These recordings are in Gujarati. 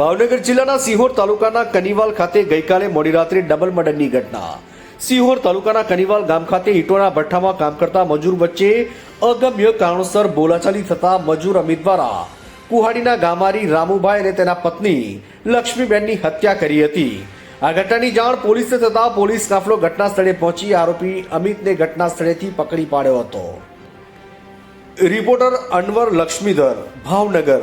ભાવનગર જિલ્લાના સિહોર તાલુકાના કનીવાલ ખાતે ગઈકાલે મોડી રાત્રે ડબલ મર્ડરની ઘટના. સિહોર તાલુકાના કનીવાલ ગામ ખાતે ઈંટોના ભઠ્ઠામાં કામ કરતા મજૂર વચ્ચે અગમ્ય કારણોસર બોલાચાલી થતા મજૂર અમિત દ્વારા કુહાડીના ગામારી રામુભાઈ અને તેના પત્ની લક્ષ્મીબેનની હત્યા કરી હતી. આ ઘટનાની જાણ પોલીસને થતા પોલીસ કાફલો ઘટના સ્થળે પહોંચી આરોપી અમિતને ઘટના સ્થળેથી પકડી પાડ્યો હતો. રિપોર્ટર અનવર લક્ષ્મીધર, ભાવનગર.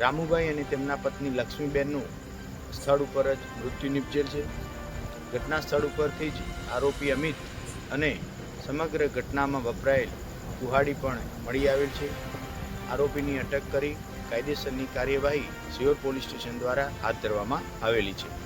રામુભાઈ અને તેમના પત્ની લક્ષ્મીબેનનું સ્થળ ઉપર જ મૃત્યુ નિપજેલ છે. ઘટના સ્થળ ઉપરથી જ આરોપી અમિત અને સમગ્ર ઘટનામાં વપરાયેલ કુહાડી પણ મળી આવેલ છે. આરોપીની અટક કરી કાયદેસરની કાર્યવાહી સિયોર પોલીસ સ્ટેશન દ્વારા હાથ ધરવામાં આવેલી છે.